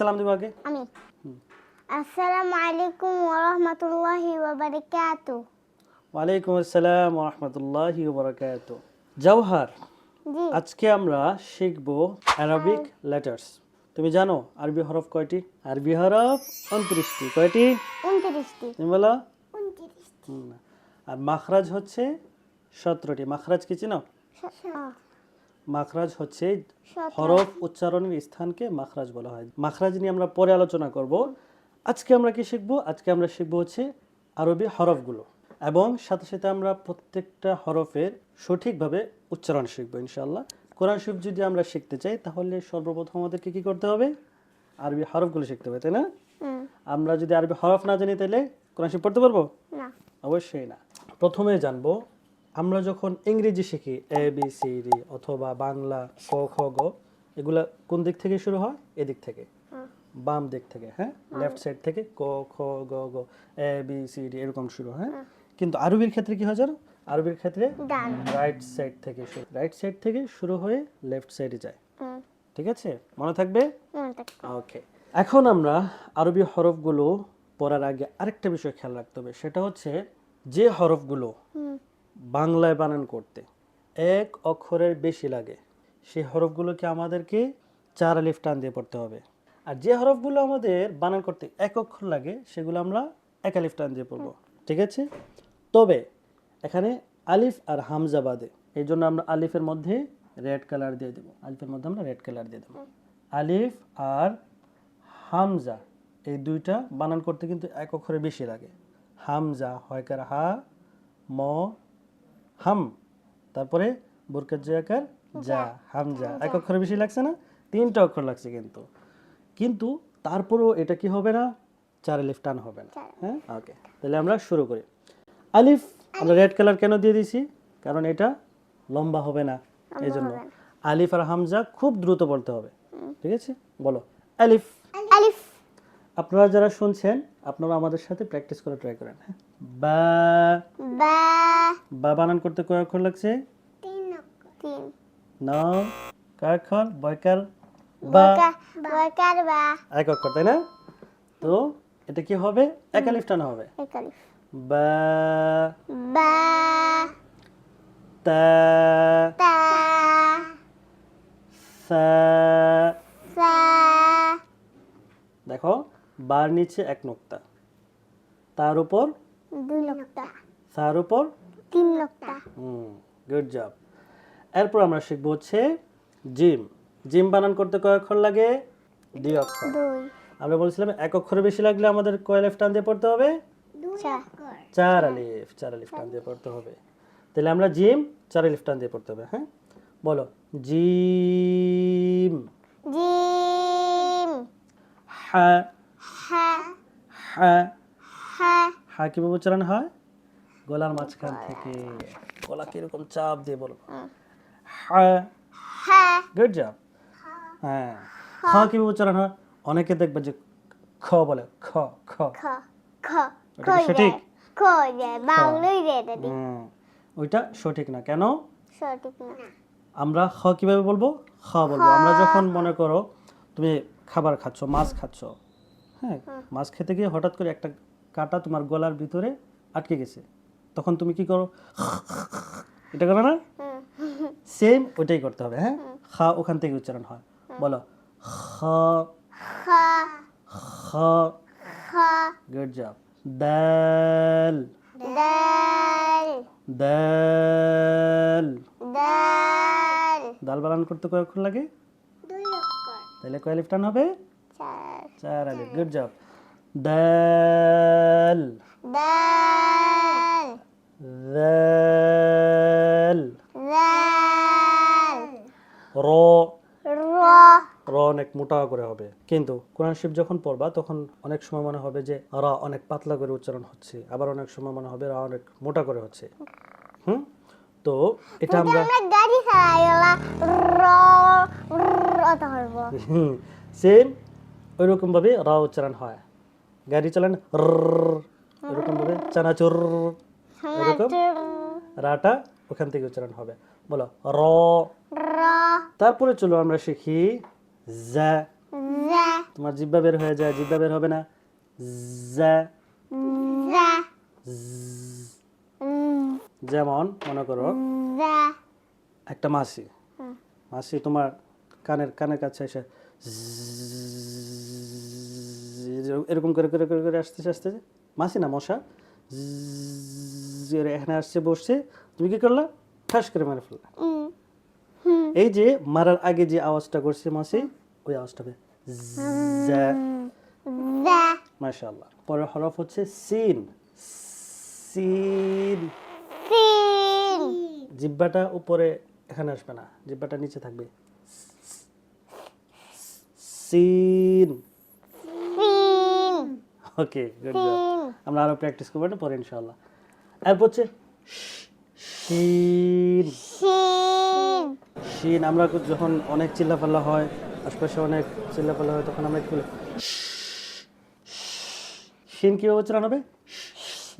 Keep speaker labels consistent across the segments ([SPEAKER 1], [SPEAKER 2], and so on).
[SPEAKER 1] সালাম দিব আগে।
[SPEAKER 2] আমি। আসসালামু আলাইকুম ওয়া রাহমাতুল্লাহি ওয়া
[SPEAKER 1] ওয়ালাইকুম আসসালাম রহমতুল্লাহি বরকাত জওহার আজকে আমরা শিখব অ্যারাবিক লেটার্স তুমি জানো আরবি হরফ কয়টি? আরবি হরফ উনত্রিশটি। কয়টি?
[SPEAKER 2] 29টি
[SPEAKER 1] তুমি বলো।
[SPEAKER 2] 29টি
[SPEAKER 1] হুম। আর মাখরাজ হচ্ছে সতেরোটি। মাখরাজ কি চিনো? মাখরাজ হচ্ছে হরফ উচ্চারণের স্থানকে মাখরাজ বলা হয়। মাখরাজ নিয়ে আমরা পরে আলোচনা করব। আজকে আমরা কি শিখব? আজকে আমরা শিখব হচ্ছে আরবি হরফগুলো এবং সাথে সাথে আমরা প্রত্যেকটা হরফের সঠিকভাবে উচ্চারণ শিখব ইনশাল্লাহ কোরআন শরীফ যদি আমরা শিখতে চাই তাহলে সর্বপ্রথম আমাদেরকে কি করতে হবে? আরবি হরফগুলো শিখতে হবে তাই না? আমরা যদি আরবি হরফ না জানি তাহলে কোরআন শরীফ পড়তে পারব? অবশ্যই না। প্রথমে জানব আমরা যখন ইংরেজি শিখি এ বি সি ডি অথবা বাংলা ক খ গ এগুলা কোন দিক থেকে শুরু হয়? এদিক থেকে। বাম দিক থেকে হ্যাঁ? লেফট সাইড থেকে ক খ গ গ এ বি সি ডি এরকম শুরু হয়? কিন্তু আরবির ক্ষেত্রে কি হয় জানো? আরবির ক্ষেত্রে রাইট সাইড থেকে শুরু রাইট সাইড থেকে শুরু হয়ে লেফট সাইডে যায়। ঠিক আছে? মনে থাকবে? ওকে এখন আমরা আরবি হরফগুলো পড়ার আগে আরেকটা বিষয় খেয়াল রাখতে হবে সেটা হচ্ছে যে হরফগুলো বাংলায় বানান করতে। এক অক্ষরের বেশি লাগে। সেই হরফগুলোকে আমাদেরকে চার আলিফ টান দিয়ে পড়তে হবে। আর যে হরফগুলো আমাদের বানান করতে এক অক্ষর লাগে, সেগুলো আমরা এক আলিফ টান দিয়ে পড়ব। ঠিক আছে? তবে এখানে আলিফ আর হামজা বাদে। এই জন্য আমরা আলিফের মধ্যে রেড কালার দিয়ে দেবো। আলিফের মধ্যে আমরা রেড কালার দিয়ে দেবো। আলিফ আর হামজা, এই দুইটা বানান করতে কিন্তু এক অক্ষরে বেশি লাগে। হামজা হয়কার হা, ম হাম তারপরে বোরকার জয়াকার যা হামজা এক অক্ষরে বেশি লাগছে না? তিনটা অক্ষর লাগছে কিন্তু। কিন্তু তারপরেও এটা কি হবে না? চার আলিফ টান হবে না। হ্যাঁ? ওকে। তাহলে আমরা শুরু করি। আলিফ আমরা রেড কালার কেন দিয়ে দিছি কারণ এটা লম্বা হবে না। এই জন্য আলিফ আর হামজা খুব দ্রুত বলতে হবে। ঠিক আছে? বলো। আলিফ
[SPEAKER 2] আলিফ
[SPEAKER 1] আপনারা যারা শুনছেন আপনারা আমাদের সাথে প্র্যাকটিস করে ট্রাই করেন হ্যাঁ? বা
[SPEAKER 2] বা
[SPEAKER 1] বা বানান করতে কয় অক্ষর লাগছে?
[SPEAKER 2] তিন তিন।
[SPEAKER 1] ন কয় বয়কার বা
[SPEAKER 2] বকা বকার বা।
[SPEAKER 1] এক অক্ষর তাই না? তো এটা কি হবে? এক আলিফ টানা হবে। বা
[SPEAKER 2] বা
[SPEAKER 1] তা
[SPEAKER 2] তা
[SPEAKER 1] সা
[SPEAKER 2] সা
[SPEAKER 1] দেখো বার নিচে এক নোক্তা। তার উপর?
[SPEAKER 2] দুই লোকটা
[SPEAKER 1] তার উপর?
[SPEAKER 2] তিন লোকটা
[SPEAKER 1] হুম গুড জব এরপর আমরা শিখব হচ্ছে জিম। জিম বানান করতে কয় অক্ষর লাগে? দুই অক্ষর।
[SPEAKER 2] দুই।
[SPEAKER 1] আমরা বলছিলাম এক অক্ষরে বেশি লাগলে আমাদের কয় আলিফ টান দিয়ে পড়তে হবে?
[SPEAKER 2] চার।
[SPEAKER 1] চার আলিফ চার আলিফ টান দিয়ে পড়তে হবে। তাহলে আমরা জিম চার আলিফ টান দিয়ে পড়তে হবে হ্যাঁ? বলো জিম।
[SPEAKER 2] জিম।
[SPEAKER 1] হা
[SPEAKER 2] হা
[SPEAKER 1] হা
[SPEAKER 2] হা
[SPEAKER 1] হা কীভাবে উচ্চারণ হয়। গলার মাঝখান থেকে। গলা কীরকম চাপ দিয়ে বলো হা
[SPEAKER 2] হা
[SPEAKER 1] গুড জব হ্যাঁ। খ কীভাবে উচ্চারণ হয়। অনেকে দেখবে যে খ বলে খ খ।
[SPEAKER 2] খ খ
[SPEAKER 1] ওটা সঠিক?
[SPEAKER 2] খ যে বাংলাই রে দাদি
[SPEAKER 1] ওইটা সঠিক না। কেন?
[SPEAKER 2] সঠিক না।
[SPEAKER 1] আমরা খ কীভাবে বলব? খ বলব। আমরা যখন মনে করো তুমি খাবার খাচ্ছ মাছ খাচ্ছ হ্যাঁ মাছ খেতে গিয়ে হঠাৎ করে একটা কাঁটা তোমার গলার ভিতরে আটকে গেছে। তখন তুমি কি করো? এটা করো না? সেম ওইটাই করতে হবে হ্যাঁ? খা ওখান থেকে উচ্চারণ হয়। বলো খ
[SPEAKER 2] খ।
[SPEAKER 1] গুড জব দাল
[SPEAKER 2] দাল
[SPEAKER 1] দাল
[SPEAKER 2] দাল
[SPEAKER 1] দাল বানান করতে কয় লাগে?
[SPEAKER 2] দুই অক্ষর।
[SPEAKER 1] তাহলে কয় লিফটান হবে?
[SPEAKER 2] চার।
[SPEAKER 1] চার আলিফ গুড জব দাল
[SPEAKER 2] দাল
[SPEAKER 1] দাল
[SPEAKER 2] দাল
[SPEAKER 1] র
[SPEAKER 2] র
[SPEAKER 1] র অনেক মোটা করে হবে। কিন্তু কোরআন শিব যখন পড়বা তখন অনেক সময় মনে হবে যে র অনেক পাতলা করে উচ্চারণ হচ্ছে। আবার অনেক সময় মনে হবে র অনেক মোটা করে হচ্ছে। হুম? তো এটা আমরা
[SPEAKER 2] গাড়ি চালাই ওলা র র
[SPEAKER 1] সেম ওইরকম ভাবে র উচ্চারণ হয়। গাড়ি চালান ওইরকম ভাবে চানাচুর এরকম রাটা ওখান থেকে উচ্চারণ হবে। বলো র। তারপরে চলো আমরা শিখি জা।
[SPEAKER 2] জা।
[SPEAKER 1] তোমার জিব্বা বের হয়ে যায় জিব্বা বের হবে না। জা।
[SPEAKER 2] জা।
[SPEAKER 1] যেমন মনে করো একটা মাসি মাসি তোমার কানের কানের কাছে এসে এরকম করে করে করে করে আসতেছে আসতেছে। মাসি না মশা? এখানে আসছে বসছে। তুমি কি করলা? ঠাস করে মেরে ফেললা। এই যে মারার আগে যে আওয়াজটা করছে মাসি ওই আওয়াজটা হবে মাশাআল্লাহ। পরের হরফ হচ্ছে সিন। সিন। জিব্বাটা উপরে এখানে আসবে না। জিব্বাটা নিচে থাকবে। সিন। ওকে গুড জব আমরা আরও প্র্যাকটিস করব না পরে ইনশাআল্লাহ। এরপর হচ্ছে শিন
[SPEAKER 2] সিন।
[SPEAKER 1] শিন আমরা যখন অনেক চিল্লাপাল্লা হয় আশপাশে অনেক চিল্লাপাল্লা হয় তখন আমরা বলি শিন কীভাবে উচ্চারণ হবে?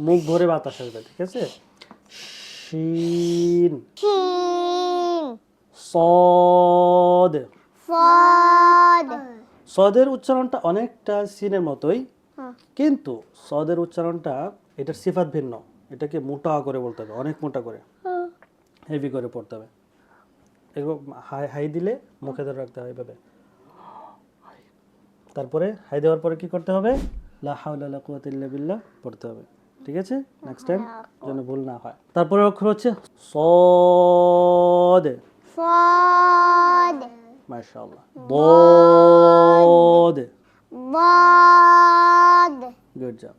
[SPEAKER 1] মুখ ভরে বাতাস আসবে ঠিক আছে? শিন
[SPEAKER 2] সিন।
[SPEAKER 1] সদ।
[SPEAKER 2] ফদ
[SPEAKER 1] সদের উচ্চারণটা অনেকটা সিনের মতোই
[SPEAKER 2] হ্যাঁ।
[SPEAKER 1] কিন্তু সদের উচ্চারণটা এটার সিফাত ভিন্ন। এটাকে মোটা করে বলতে হবে অনেক মোটা করে। হেভি করে পড়তে হবে। এরকম হাই হাই দিলে মুখে ধরে রাখতে হবে এভাবে। তারপরে হাই দেওয়ার পরে কি করতে হবে? লা হাওলা লা কুওয়াতা ইল্লা বিল্লাহ পড়তে হবে। ঠিক আছে? নেক্সট টাইম যেন ভুল না হয়। তারপরে অক্ষর হচ্ছে সদ। মাশাআল্লাহ। বদ
[SPEAKER 2] বদ
[SPEAKER 1] গুড জব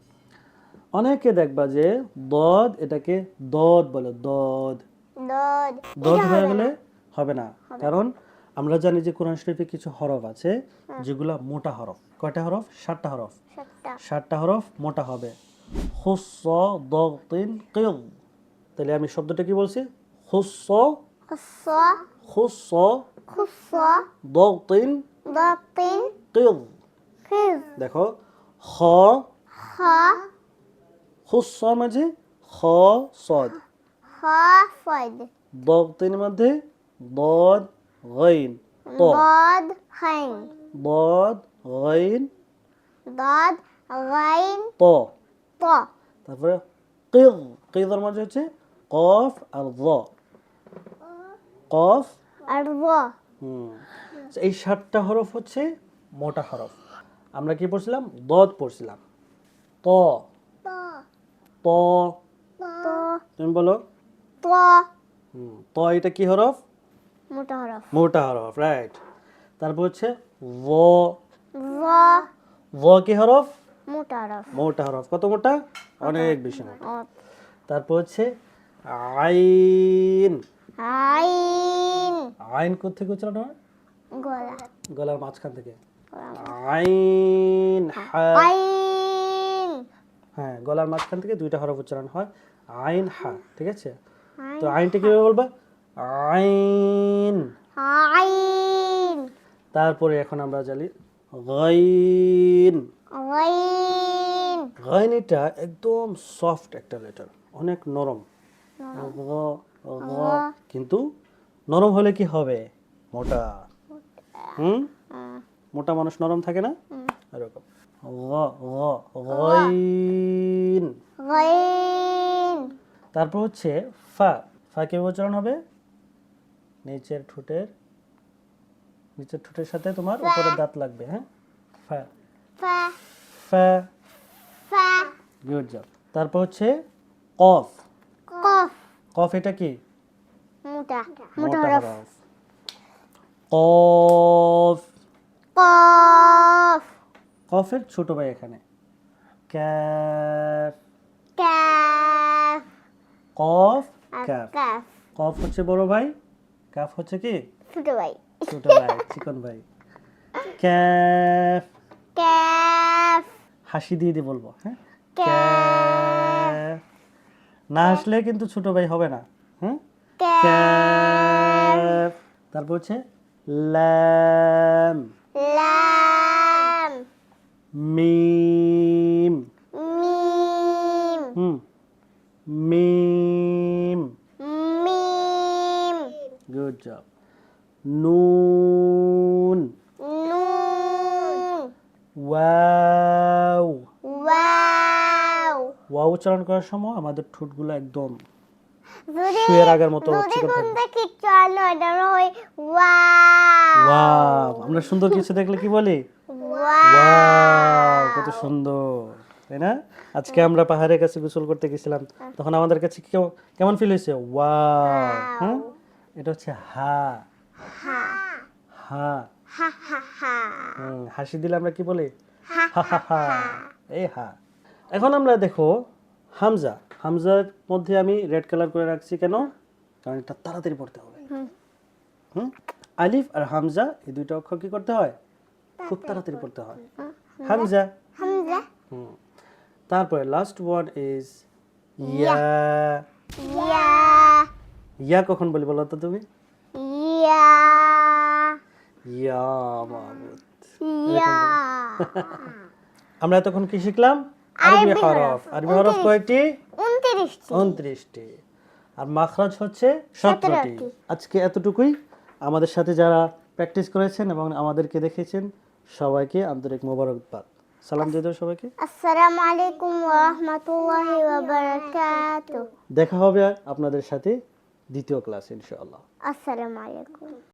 [SPEAKER 1] অনেকে দেখবা যে দদ এটাকে দদ বলে দদ।
[SPEAKER 2] দদ।
[SPEAKER 1] দদ হয়ে গেলে হবে না। কারণ আমরা জানি যে কোরআন শরীফে কিছু হরফ আছে যেগুলা মোটা হরফ। কয়টা হরফ? সাতটা হরফ।
[SPEAKER 2] সাতটা।
[SPEAKER 1] হরফ মোটা হবে। হুস দিন কিল তাহলে আমি শব্দটা কি বলছি? হুস
[SPEAKER 2] খুস
[SPEAKER 1] হুস
[SPEAKER 2] খুস
[SPEAKER 1] দিন
[SPEAKER 2] দপিন
[SPEAKER 1] কিল দেখো হ
[SPEAKER 2] খ
[SPEAKER 1] হুসর মাঝে খ সদ।
[SPEAKER 2] খ সদ।
[SPEAKER 1] দপ্তির মধ্যে বদ গইন
[SPEAKER 2] বদ হাইন।
[SPEAKER 1] বদ গইন
[SPEAKER 2] বদ গইন প।
[SPEAKER 1] তারপরে কিল কিলর মাঝে হচ্ছে কফ আর দ কফ
[SPEAKER 2] আর দ
[SPEAKER 1] হুম। এই সাতটা হরফ হচ্ছে মোটা হরফ। আমরা কি পড়ছিলাম? দদ পড়ছিলাম। ত।
[SPEAKER 2] ত।
[SPEAKER 1] তুমি বলো।
[SPEAKER 2] ত।
[SPEAKER 1] ত এটা কি হরফ?
[SPEAKER 2] মোটা হরফ।
[SPEAKER 1] মোটা হরফ রাইট তারপর হচ্ছে ভ
[SPEAKER 2] ভ
[SPEAKER 1] ভ কি হরফ?
[SPEAKER 2] মোটা হরফ।
[SPEAKER 1] মোটা হরফ। কত মোটা? অনেক বেশি মোটা। তারপর হচ্ছে আইন।
[SPEAKER 2] আইন।
[SPEAKER 1] আইন কোথেকে উচ্চারণ হয়?
[SPEAKER 2] গলা।
[SPEAKER 1] গলার মাঝখান থেকে। আইন হা
[SPEAKER 2] আইন।
[SPEAKER 1] হ্যাঁ গলার মাঝখান থেকে দুইটা হরফ উচ্চারণ হয়। আইন হা ঠিক আছে? তো আইনটা কীভাবে বলবা? আইন।
[SPEAKER 2] আইন।
[SPEAKER 1] তারপরে এখন আমরা জানি গাইন। গাইন। এটা একদম সফট একটা লেটার অনেক নরম। কিন্তু নরম হলে কি হবে? মোটা। হুম? মোটা মানুষ নরম থাকে না? এরকম। তারপর হচ্ছে ফা। ফা কে উচ্চারণ হবে? নিচের ঠোঁটের নিচের ঠোঁটের সাথে তোমার উপরের দাঁত লাগবে হ্যাঁ? ফা।
[SPEAKER 2] ফা।
[SPEAKER 1] ফা। Good job. তারপর হচ্ছে কফ।
[SPEAKER 2] কফ।
[SPEAKER 1] কফ এটা কি?
[SPEAKER 2] মোটা। মোটা হরফ।
[SPEAKER 1] কফ।
[SPEAKER 2] কফ।
[SPEAKER 1] কফের ছোট ভাই এখানে। Calf.
[SPEAKER 2] Calf
[SPEAKER 1] cough calf.
[SPEAKER 2] Cough
[SPEAKER 1] হচ্ছে বড় ভাই কাফ হচ্ছে কি?
[SPEAKER 2] ছোট ভাই।
[SPEAKER 1] ছোট ভাই চিকন ভাই। ক্যাফ।
[SPEAKER 2] কাফ
[SPEAKER 1] হাসি দিয়ে দিয়ে বলব হ্যাঁ?
[SPEAKER 2] ক্যাফ।
[SPEAKER 1] ক্যাফ। না আসলে কিন্তু ছোট ভাই হবে না হুম?
[SPEAKER 2] ক্যাফ।
[SPEAKER 1] ক্যাফ। তারপর হচ্ছে ল্যাম
[SPEAKER 2] লাম
[SPEAKER 1] মিম
[SPEAKER 2] মিম
[SPEAKER 1] হুম মিম
[SPEAKER 2] মিম
[SPEAKER 1] গুড জব নুন
[SPEAKER 2] নুন
[SPEAKER 1] ওয়াও
[SPEAKER 2] ওয়াও
[SPEAKER 1] ওয়াও উচ্চারণ করার সময় আমাদের ঠোঁটগুলো একদম মতো
[SPEAKER 2] ওয়াও।
[SPEAKER 1] আমরা সুন্দর কিছু দেখলে কি বলি?
[SPEAKER 2] ওয়াও।
[SPEAKER 1] কত সুন্দর তাই না? আজকে আমরা পাহাড়ের কাছে গোসল করতে গেছিলাম তখন আমাদের কাছে কেমন- ফিল হয়েছে? ওয়াও হ্যাঁ? এটা হচ্ছে হা।
[SPEAKER 2] হা।
[SPEAKER 1] হা। হাসি দিলে আমরা কি বলি?
[SPEAKER 2] হা
[SPEAKER 1] হা। হা। এই হা। এখন আমরা দেখো হামজা। হামজার মধ্যে আমি রেড কালার করে রাখছি কেন? কারণ এটা তাড়াতাড়ি পড়তে হবে। হুম। আলিফ আর হামজা এই দুইটা অক্ষর কি করতে হয়? খুব তাড়াতাড়ি পড়তে হয়। হামজা।
[SPEAKER 2] হামজা।
[SPEAKER 1] হুম। তারপরে লাস্ট ওয়ার্ড ইজ ইয়া।
[SPEAKER 2] ইয়া।
[SPEAKER 1] ইয়া। কখন বলি বলো তো তুমি?
[SPEAKER 2] ইয়া।
[SPEAKER 1] ইয়া মাবুদ।
[SPEAKER 2] ইয়া।
[SPEAKER 1] আমরা এতক্ষণ কি শিখলাম? আরবি হরফ। আরবি হরফ কয়টি? উনত্রিশটি আর মাখরাজ হচ্ছে সতেরোটি আজকে এতটুকুই। আমাদের সাথে যারা প্র্যাকটিস করেছেন এবং আমাদেরকে দেখেছেন সবাইকে আন্তরিক মোবারকবাদ। সালাম দিয়ে দাও সবাইকে।
[SPEAKER 2] আসসালামু আলাইকুম ওয়া রাহমাতুল্লাহি ওয়া বারাকাতুহু
[SPEAKER 1] দেখা হবে আপনাদের সাথে দ্বিতীয় ক্লাস ইনশাআল্লাহ।
[SPEAKER 2] আসসালামু আলাইকুম।